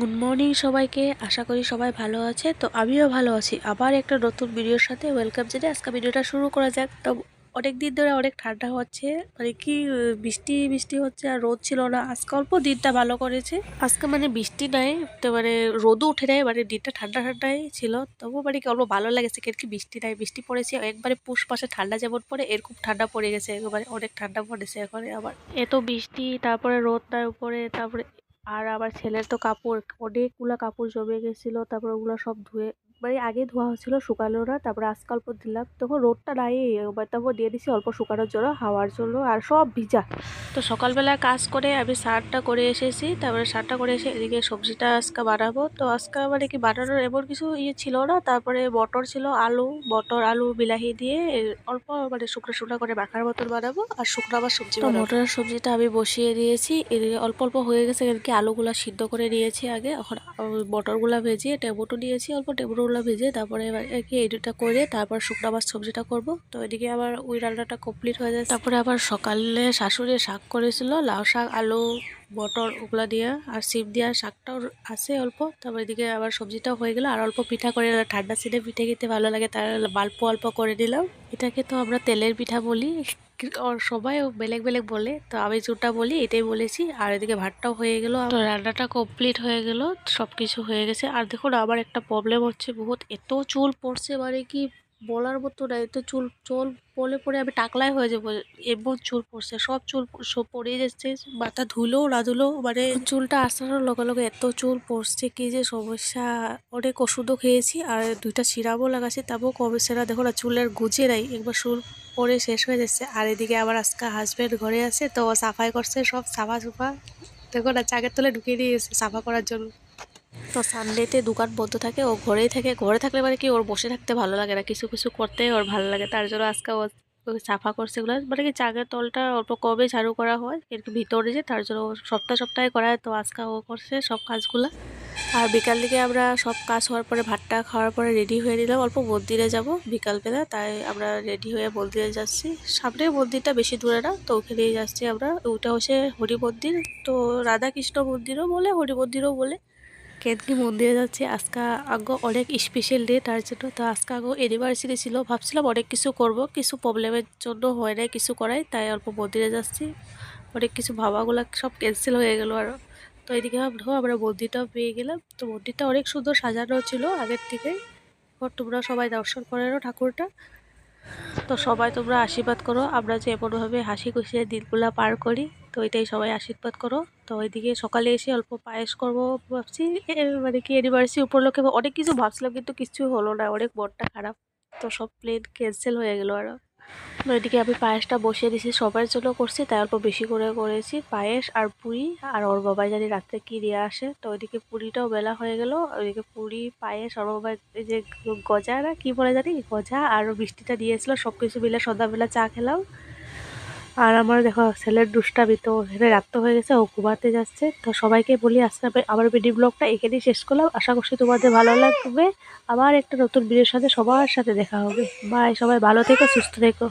Good morning সবাইকে। আশা করি সবাই ভালো আছে। তো আমিও ভালো আছি। আবার একটা নতুন ভিডিওর সাথে ওয়েলকাম জানিয়ে আজকে ভিডিওটা শুরু করা যাক। তো অনেক দিন ধরে অনেক ঠান্ডা হচ্ছে। মানে কি বৃষ্টি বৃষ্টি হচ্ছে আর রোদ ছিল না। আজকে অল্প দিনটা ভালো করেছে। আজকে মানে বৃষ্টি নাই। তো মানে রোদও উঠে নাই। মানে দিনটা ঠান্ডা ঠান্ডাই ছিল। তবু মানে কি অল্প ভালো লাগেছে। কেন কি বৃষ্টি নাই। বৃষ্টি পড়েছে। একবারে পুষ পাশে ঠান্ডা যেমন পড়ে, এরকম ঠান্ডা পড়ে গেছে। একেবারে অনেক ঠান্ডা পড়েছে এখন আবার। এত বৃষ্টি, তারপরে রোদ নাই উপরে, তারপরে আর আবার ছেলের তো কাপড় অনেকগুলো কাপড় জমে গেছিল তারপর ওগুলো সব ধুয়ে মানে আগে ধোয়া হচ্ছিল শুকালো না তারপরে আজকে অল্প দিলাম। তখন রোদটা নাই এবার তারপর দিয়ে দিছি অল্প শুকানোর জন্য হাওয়ার জন্য আর সব ভিজা। তো সকালবেলা কাজ করে আমি সারটা করে এসেছি তারপরে সারটা করে এসে এদিকে সবজিটা আজকে বানাবো। তো আজকে মানে কি বানানোর এমন কিছু ইয়ে ছিল না তারপরে মটর ছিল আলু মটর আলু বিলাহি দিয়ে অল্প মানে শুকনো শুকনো করে মাখার মতন বানাবো আর শুকনো আবার সবজি তো মটরের সবজিটা আমি বসিয়ে দিয়েছি এদিকে অল্প অল্প হয়ে গেছে আর কি আলুগুলা সিদ্ধ করে নিয়েছি আগে এখন মটরগুলা ভেজে টমেটো নিয়েছি অল্প টমেটোগুলো ভেজে তারপরে এবার কি এডিটটা করে তারপর শুকনো আবার সবজিটা করব। তো এদিকে আবার ওই রান্নাটা কমপ্লিট হয়ে যায় তারপরে আবার সকালে শাশুড়ি শাক করেছিল, লাউ শাক, আলু, মটর ওগুলা দিয়ে আর সিম দিয়ে শাকটাও আছে অল্প। তারপর এদিকে আবার সবজিটাও হয়ে গেল আর অল্প পিঠা করে ঠান্ডা সিনে পিঠে খেতে ভালো লাগে, তার অল্প অল্প করে দিলাম এটাকে তো আমরা তেলের পিঠা বলি। সবাই বেলেগ বেলেগ বলে। তো আমি যেটা বলি, এটাই বলেছি। আর এদিকে ভাতটাও হয়ে গেল। তো রান্নাটা কমপ্লিট হয়ে গেল সব কিছু হয়ে গেছে। আর দেখুন, আবার একটা প্রবলেম হচ্ছে বহুত। এত চুল পড়ছে মানে কি বলার মতো না, এত চুল চুল পড়ে পড়ে আমি টাকলাই হয়ে যাব। এমন চুল পড়ছে, সব চুল সব পড়ে যাচ্ছে। মাথা ধুলেও না ধুলেও মানে চুলটা আসানোর লগে লগে এত চুল পড়ছে, কি যে সমস্যা। অনেক ওষুধও খেয়েছি, আর দুইটা সিরাপও লাগাচ্ছি তারপর কমেছে সেরা। দেখো না চুলের গুজে নাই। একবার চুল পরে শেষ হয়ে যাচ্ছে। আর এদিকে আবার আজকে হাজবেন্ড ঘরে আছে, তো সাফাই করছে, সব সাফা সুফা। দেখো না, চাকের তলে ঢুকিয়ে দিয়েছে সাফা করার জন্য। তো সানডেতে দোকান বন্ধ থাকে, ও ঘরেই থাকে। ঘরে থাকলে মানে কি, ওর বসে থাকতে ভালো লাগে না, কিছু কিছু করতে ওর ভালো লাগে। তার জন্য আজকে ও সাফা করছে এগুলো। মানে কি, চাকের তলটা অল্প কমে ঝাড়ু করা হয়, কিন্তু ভিতরে যে, তার জন্য সপ্তাহ সপ্তাহে করা হয় তো আজকে ও করছে সব কাজগুলো। আর বিকাল দিকে আমরা সব কাজ হওয়ার পরে, ভাতটা খাওয়ার পরে রেডি হয়ে নিলাম। অল্প মন্দিরে যাব বিকালবেলা তাই আমরা রেডি হয়ে মন্দিরে যাচ্ছি। সামনে মন্দিরটা বেশি দূরে না, তো ওখানেই যাচ্ছি আমরা। ওটা হচ্ছে হরি মন্দির। তো রাধাকৃষ্ণ মন্দিরও বলে, হরি মন্দিরও বলে। কেনকি মন্দিরে যাচ্ছি। আজকে আগে অনেক স্পেশাল ডে তার জন্য। তো আজকে আগে অ্যানিভার্সারি ছিল। ভাবছিলাম অনেক কিছু করব। কিছু প্রবলেমের জন্য হয় নাই, কিছু করাই, তাই অল্প মন্দিরে যাচ্ছি। অনেক কিছু ভাবাগুলো সব ক্যান্সেল হয়ে গেল আর। তো এদিকে ভাবলো আমরা মন্দিরটাও পেয়ে গেলাম। তো মন্দিরটা অনেক সুন্দর সাজানো ছিল আগের থেকে এবার তোমরা সবাই দর্শন করে ঠাকুরটা। তো সবাই তোমরা আশীর্বাদ করো। আমরা যে এমনভাবে হাসি খুশিয়ে দিনগুলা পার করি, তো এটাই সবাই আশীর্বাদ করো। তো ওইদিকে সকালে এসে অল্প পায়েস করব ভাবছি। মানে কি অ্যানিভার্সারি উপলক্ষে অনেক কিছু ভাবছিলাম, কিন্তু কিছু হলো না। অনেক মনটা খারাপ। তো সব প্লেন ক্যান্সেল হয়ে গেলো আরও তো এদিকে আমি পায়েসটা বসিয়ে দিয়েছি। সবার জন্য করছি, তাই অল্প বেশি করে করেছি। পায়েস আর পুরি আর ওর বাবাই জানি রাত্রে কী দিয়ে আসে। তো ওইদিকে পুরিটাও বেলা হয়ে গেল। ওইদিকে পুরি, পায়েস, ওর বাবাই যে গজা না, কি বলে জানি? গজা আর মিষ্টিটা দিয়েছিল। সব কিছু মিলে সন্ধ্যাবেলা চা খেলাম। আর আমার দেখো, ছেলের দুষ্টামি তো এখানে রাত্র হয়ে গেছে, ও ঘুমাতে যাচ্ছে। তো সবাইকে বলি, আজকে আমি আমার মিনি ব্লগটা এখানেই শেষ করলাম। আশা করছি তোমাদের ভালো লাগবে। আবার একটা নতুন বিয়ের সাথে সবার সাথে দেখা হবে। বাই সবাই ভালো থেকো, সুস্থ থেকো।